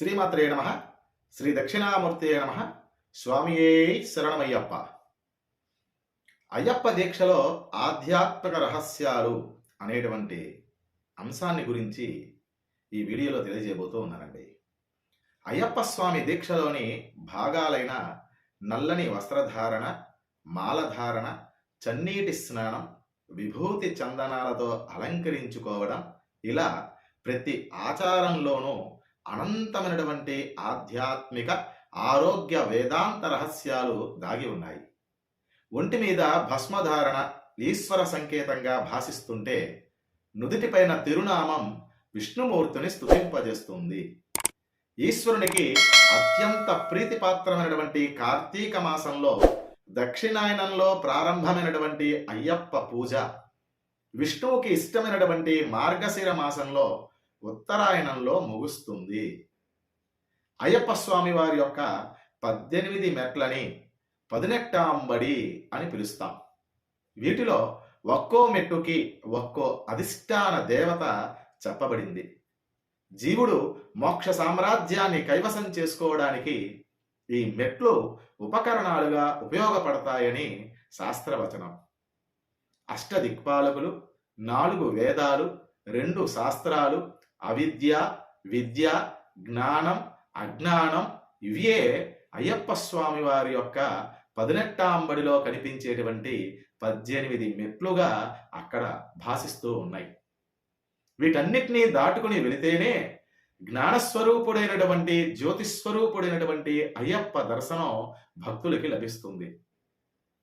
శ్రీమాత్రే నమ. శ్రీ దక్షిణామూర్తే నమ. స్వామియే శరణమయ్యప్ప. అయ్యప్ప దీక్షలో ఆధ్యాత్మిక రహస్యాలు అనేటువంటి అంశాన్ని గురించి ఈ వీడియోలో తెలియజేయబోతూ ఉన్నానండి. అయ్యప్ప స్వామి దీక్షలోని భాగాలైన నల్లని వస్త్రధారణ మాలధారణ చన్నీటి స్నానం విభూతి చందనాలతో అలంకరించుకోవడం ఇలా ప్రతి ఆచారంలోనూ అనంతమైనటువంటి ఆధ్యాత్మిక ఆరోగ్య వేదాంత రహస్యాలు దాగి ఉన్నాయి. ఒంటి మీద భస్మధారణ ఈశ్వర సంకేతంగా భాసిస్తుంటే నుదిటిపైన తిరునామం విష్ణుమూర్తిని స్థుతింపజేస్తుంది ఈశ్వరునికి అత్యంత ప్రీతిపాత్రమైనటువంటి కార్తీక మాసంలో దక్షిణాయనంలో ప్రారంభమైనటువంటి అయ్యప్ప పూజ విష్ణువుకి ఇష్టమైనటువంటి మార్గశిర మాసంలో ఉత్తరాయణంలో ముగుస్తుంది. అయ్యప్ప స్వామి వారి యొక్క పద్దెనిమిది మెట్లని పదినెట్టాంబడి అని పిలుస్తాం. వీటిలో ఒక్కో మెట్టుకి ఒక్కో అధిష్టాన దేవత చెప్పబడింది. జీవుడు మోక్ష సామ్రాజ్యాన్ని కైవసం చేసుకోవడానికి ఈ మెట్లు ఉపకరణాలుగా ఉపయోగపడతాయని శాస్త్రవచనం. అష్టదిక్పాలకులు నాలుగు వేదాలు రెండు శాస్త్రాలు అవిద్య విద్య జ్ఞానం అజ్ఞానం ఇవే అయ్యప్ప స్వామి వారి యొక్క పదినెట్టాంబడిలో కనిపించేటువంటి పద్దెనిమిది మెట్లుగా అక్కడ భాసిస్తూ ఉన్నాయి. వీటన్నిటినీ దాటుకుని వెళితేనే జ్ఞానస్వరూపుడైనటువంటి జ్యోతిస్వరూపుడైనటువంటి అయ్యప్ప దర్శనం భక్తులకి లభిస్తుంది.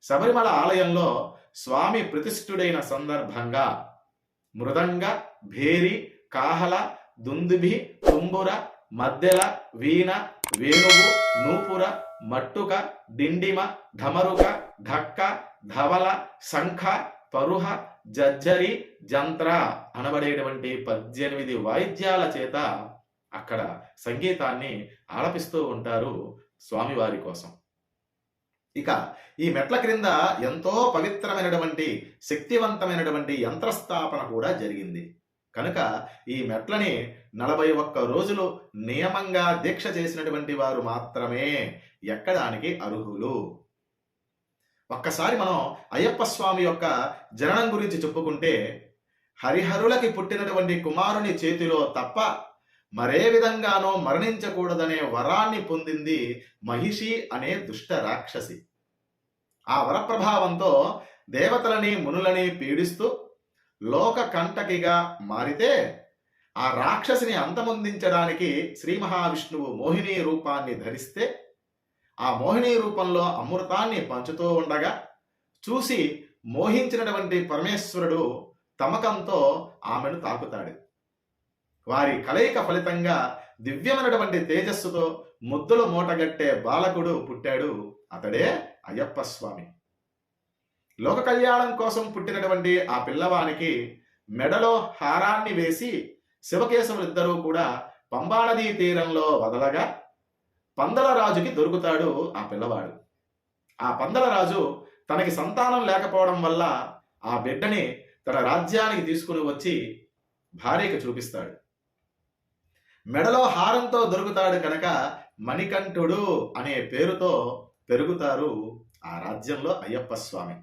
శబరిమల ఆలయంలో స్వామి ప్రతిష్ఠుడైన సందర్భంగా మృదంగ భేరి కాహల దుందుభి తుంబుర మద్దెల వీణ వేణువు నూపుర మట్టుక డిండిమ ఢమరుక ఢక్క ధవల శంఖ పరుహ జజ్జరి జంత్ర అనబడేటువంటి పద్దెనిమిది వాయిద్యాల చేత అక్కడ సంగీతాన్ని ఆలపిస్తూ ఉంటారు స్వామివారి కోసం. ఇక ఈ మెట్ల క్రింద ఎంతో పవిత్రమైనటువంటి శక్తివంతమైనటువంటి యంత్రస్థాపన కూడా జరిగింది. కనుక ఈ మెట్లని నలభై ఒక్క రోజులు నియమంగా దీక్ష చేసినటువంటి వారు మాత్రమే. ఎక్కడానికి అర్హులు? ఒక్కసారి మనం అయ్యప్ప స్వామి యొక్క జననం గురించి చెప్పుకుంటే హరిహరులకి పుట్టినటువంటి కుమారుని చేతిలో తప్ప మరే విధంగానో మరణించకూడదనే వరాన్ని పొందింది మహిషి అనే దుష్ట రాక్షసి. ఆ వరప్రభావంతో దేవతలని మునులని పీడిస్తూ లోక కంటకిగా మారితే ఆ రాక్షసిని అంతమొందించడానికి శ్రీ మహావిష్ణువు మోహిని రూపాన్ని ధరిస్తే ఆ మోహిని రూపంలో అమృతాన్ని పంచుతూ ఉండగా చూసి మోహించినటువంటి పరమేశ్వరుడు తమకంతో ఆమెను తాకుతాడు. వారి కలయిక ఫలితంగా దివ్యమైనటువంటి తేజస్సుతో ముద్దులు మూటగట్టే బాలకుడు పుట్టాడు అతడే అయ్యప్ప స్వామి. లోక కళ్యాణం కోసం పుట్టినటువంటి ఆ పిల్లవానికి మెడలో హారాన్ని వేసి శివకేశవులిద్దరూ కూడా పంబానదీ తీరంలో వదలగా పందల రాజుకి దొరుకుతాడు ఆ పిల్లవాడు. ఆ పందల రాజు తనకి సంతానం లేకపోవడం వల్ల ఆ బిడ్డని తన రాజ్యానికి తీసుకుని వచ్చి భార్యకి చూపిస్తాడు. మెడలో హారంతో దొరుకుతాడు కనుక మణికంఠుడు అనే పేరుతో పెరుగుతారు ఆ రాజ్యంలో అయ్యప్ప స్వామి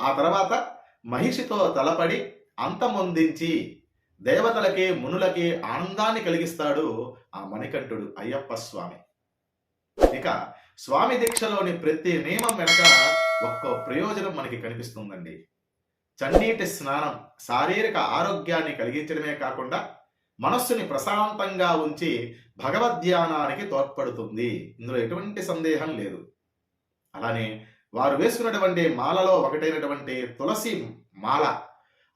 ఆ తర్వాత మహిషితో తలపడి అంతమొందించి దేవతలకి మునులకి ఆనందాన్ని కలిగిస్తాడు ఆ మణికంఠుడు అయ్యప్ప స్వామి. ఇక స్వామి దీక్షలోని ప్రతి నియమం వెనక ఒక్కో ప్రయోజనం మనకి కనిపిస్తుందండి. చన్నీటి స్నానం శారీరక ఆరోగ్యాన్ని కలిగించడమే కాకుండా మనస్సుని ప్రశాంతంగా ఉంచి భగవద్ధ్యానానికి తోడ్పడుతుంది. ఇందులో ఎటువంటి సందేహం లేదు. అలానే వారు వేసుకున్నటువంటి మాలలో ఒకటైనటువంటి తులసి మాల.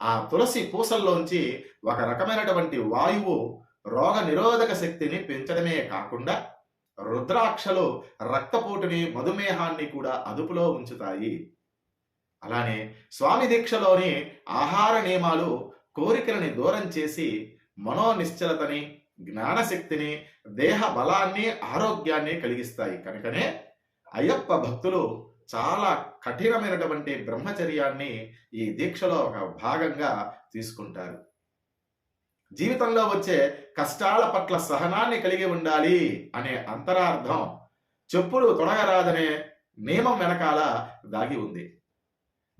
ఆ తులసి పూసల్లోంచి ఒక రకమైనటువంటి వాయువు రోగ నిరోధక శక్తిని పెంచడమే కాకుండా రుద్రాక్షలు రక్తపోటుని మధుమేహాన్ని కూడా అదుపులో ఉంచుతాయి. అలానే స్వామి దీక్షలోని ఆహార నియమాలు కోరికలని దూరం చేసి మనోనిశ్చలతని జ్ఞానశక్తిని దేహ బలాన్ని ఆరోగ్యాన్ని కలిగిస్తాయి. కనుకనే అయ్యప్ప భక్తులు చాలా కఠినమైనటువంటి బ్రహ్మచర్యాన్ని ఈ దీక్షలో ఒక భాగంగా తీసుకుంటారు. జీవితంలో వచ్చే కష్టాల పట్ల సహనాన్ని కలిగి ఉండాలి అనే అంతరార్థం చెప్పులు తొడగరాదనే నియమం వెనకాల దాగి ఉంది.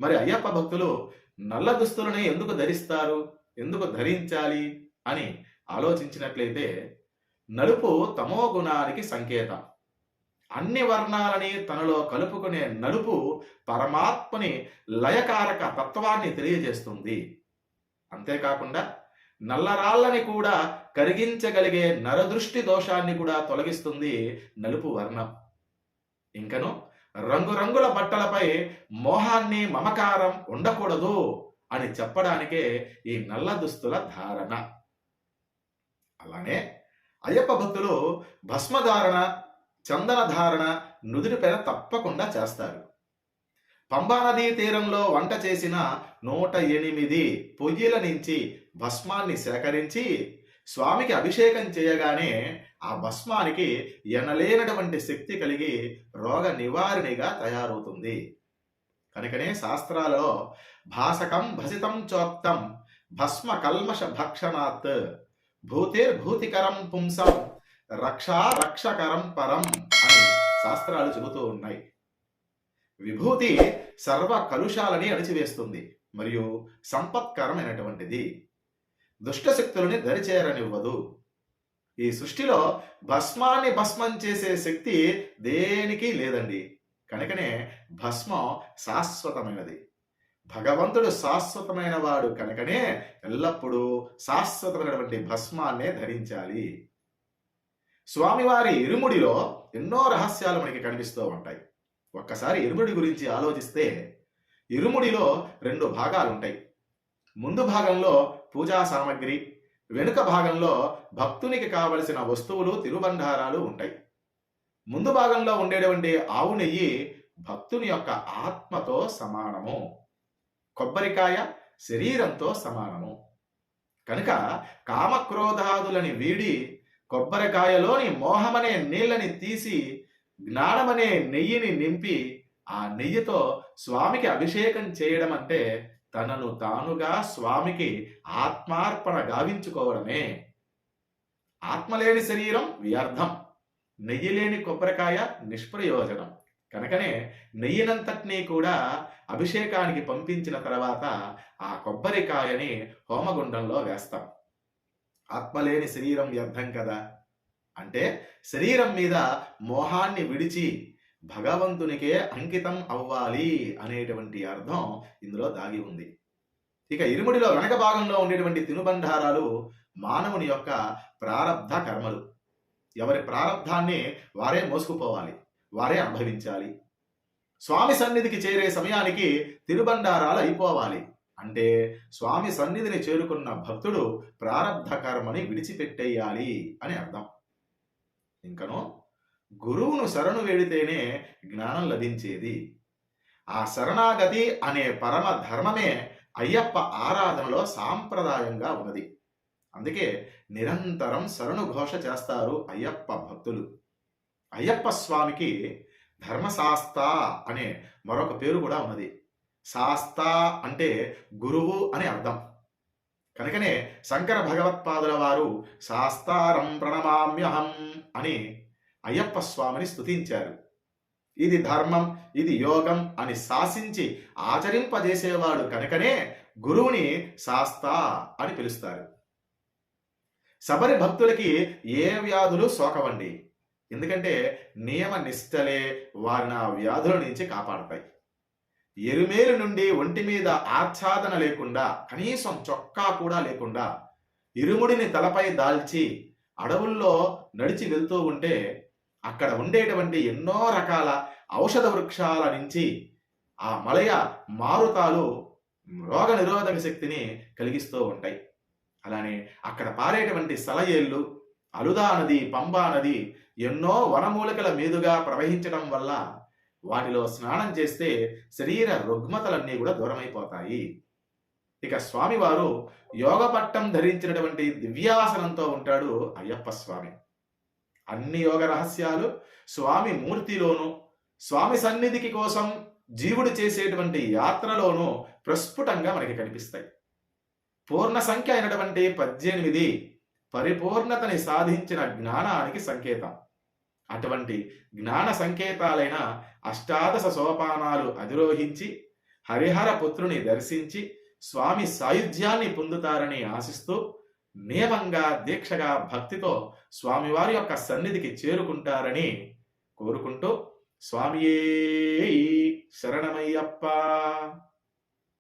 మరి అయ్యప్ప భక్తులు నల్ల దుస్తులని ఎందుకు ధరిస్తారు? ఎందుకు ధరించాలి? అని ఆలోచించినట్లయితే నలుపు తమో గుణానికి సంకేతం. అన్ని వర్ణాలని తనలో కలుపుకునే నలుపు పరమాత్మని లయకారక తత్వాన్ని తెలియజేస్తుంది. అంతేకాకుండా నల్లరాళ్ళని కూడా కరిగించగలిగే నరదృష్టి దోషాన్ని కూడా తొలగిస్తుంది నలుపు వర్ణం. ఇంకను రంగురంగుల బట్టలపై మోహాన్ని మమకారం ఉండకూడదు అని చెప్పడానికే ఈ నల్ల దుస్తుల ధారణ. అలానే అయ్యప్ప భక్తులు భస్మధారణ చందన ధారణ నుదుటిపైన తప్పకుండా చేస్తారు. పంబానదీ తీరంలో వంట చేసిన నూట ఎనిమిది పొయ్యిల నుంచి భస్మాన్ని సేకరించి స్వామికి అభిషేకం చేయగానే ఆ భస్మానికి ఎనలేనటువంటి శక్తి కలిగి రోగ నివారణిగా తయారవుతుంది. కనుకనే శాస్త్రాలలో భాసకం భసితం చోక్తం భస్మ కల్మష భక్షణాత్ భూతిర్భూతికరం పుంసం రక్షా రక్షకరం పరం అని శాస్త్రాలు చెబుతూ ఉన్నాయి. విభూతి సర్వ కలుషాలని అణిచివేస్తుంది. మరియు సంపత్కరమైనటువంటిది దుష్టశక్తులని దరిచేరనివ్వదు. ఈ సృష్టిలో భస్మాన్ని భస్మం చేసే శక్తి దేనికి లేదండి. కనుకనే భస్మం శాశ్వతమైనది. భగవంతుడు శాశ్వతమైన వాడు కనుకనే ఎల్లప్పుడూ శాశ్వతమైనటువంటి భస్మాన్నే ధరించాలి. స్వామివారి ఇరుముడిలో ఎన్నో రహస్యాలు మనకి కనిపిస్తూ ఉంటాయి. ఒక్కసారి ఇరుముడి గురించి ఆలోచిస్తే ఇరుముడిలో రెండు భాగాలు ఉంటాయి. ముందు భాగంలో పూజా సామగ్రి వెనుక భాగంలో భక్తునికి కావలసిన వస్తువులు తిరుబండారాలు ఉంటాయి. ముందు భాగంలో ఉండేటువంటి ఆవు నెయ్యి భక్తుని యొక్క ఆత్మతో సమానము. కొబ్బరికాయ శరీరంతో సమానము. కనుక కామక్రోధాదులని వీడి కొబ్బరికాయలోని మోహమనే నీళ్ళని తీసి జ్ఞానమనే నెయ్యిని నింపి ఆ నెయ్యితో స్వామికి అభిషేకం చేయడం అంటే తనను తానుగా స్వామికి ఆత్మార్పణ గావించుకోవడమే. ఆత్మలేని శరీరం వ్యర్థం నెయ్యి లేని కొబ్బరికాయ నిష్ప్రయోజనం. కనుకనే నెయ్యినంతటినీ కూడా అభిషేకానికి పంపించిన తర్వాత ఆ కొబ్బరికాయని హోమగుండంలో వేస్తాం. ఆత్మలేని శరీరం వ్యర్థం కదా? అంటే శరీరం మీద మోహాన్ని విడిచి భగవంతునికే అంకితం అవ్వాలి అనేటువంటి అర్థం ఇందులో దాగి ఉంది. ఇక ఇరుముడిలో వెనక భాగంలో ఉండేటువంటి తినుబండారాలు మానవుని యొక్క ప్రారబ్ధ కర్మలు. ఎవరి ప్రారబ్ధాన్ని వారే మోసుకుపోవాలి వారే అనుభవించాలి. స్వామి సన్నిధికి చేరే సమయానికి తిరుబండారాలు అయిపోవాలి. అంటే స్వామి సన్నిధిని చేరుకున్న భక్తుడు ప్రారబ్ధ కర్మని విడిచిపెట్టేయాలి అని అర్థం. ఇంకనో గురువును శరణు వేడితేనే జ్ఞానం లభించేది. ఆ శరణాగతి అనే పరమ ధర్మమే అయ్యప్ప ఆరాధనలో సాంప్రదాయంగా ఉన్నది. అందుకే నిరంతరం శరణు ఘోష చేస్తారు అయ్యప్ప భక్తులు. అయ్యప్ప స్వామికి ధర్మశాస్త అనే మరొక పేరు కూడా ఉన్నది. శాస్త అంటే గురువు అని అర్థం. కనుకనే శంకర భగవత్పాదుల వారు శాస్తారం ప్రణమామ్యహం అని అయ్యప్ప స్వామిని స్తుతించారు. ఇది ధర్మం ఇది యోగం అని శాసించి ఆచరింపజేసేవాడు కనుకనే గురువుని శాస్త అని పిలుస్తారు. శబరి భక్తులకి ఏ వ్యాధులు సోకవండి? ఎందుకంటే నియమ నిష్టలే వారిని ఆ వ్యాధుల నుంచి కాపాడతాయి. ఎరుమేలు నుండి ఒంటి మీద ఆచ్ఛాదన లేకుండా కనీసం చొక్కా కూడా లేకుండా ఇరుముడిని తలపై దాల్చి అడవుల్లో నడిచి వెళ్తూ ఉంటే అక్కడ ఉండేటువంటి ఎన్నో రకాల ఔషధ వృక్షాల నుంచి ఆ మలయ మారుతాలు రోగ నిరోధక శక్తిని కలిగిస్తూ ఉంటాయి. అలానే అక్కడ పారేటువంటి సలయేళ్ళు అలుదా నది పంబా నది ఎన్నో వనమూలికల మీదుగా ప్రవహించడం వల్ల వాటిలో స్నానం చేస్తే శరీర రుగ్మతలన్నీ కూడా దూరమైపోతాయి. ఇక స్వామివారు యోగ పట్టం ధరించినటువంటి దివ్యాసనంతో ఉంటాడు అయ్యప్ప స్వామి. అన్ని యోగ రహస్యాలు స్వామి మూర్తిలోను స్వామి సన్నిధికి కోసం జీవుడు చేసేటువంటి యాత్రలోనూ ప్రస్ఫుటంగా మనకి కనిపిస్తాయి. పూర్ణ సంఖ్య అయినటువంటి పద్దెనిమిది పరిపూర్ణతని సాధించిన జ్ఞానానికి సంకేతం. అటువంటి జ్ఞాన సంకేతాలైన అష్టాదశ సోపానాలు అధిరోహించి హరిహర పుత్రుని దర్శించి స్వామి సాయుధ్యాన్ని పొందుతారని ఆశిస్తూ నియమంగా దీక్షగా భక్తితో స్వామివారి యొక్క సన్నిధికి చేరుకుంటారని కోరుకుంటూ స్వామియే శరణమయ్యప్ప.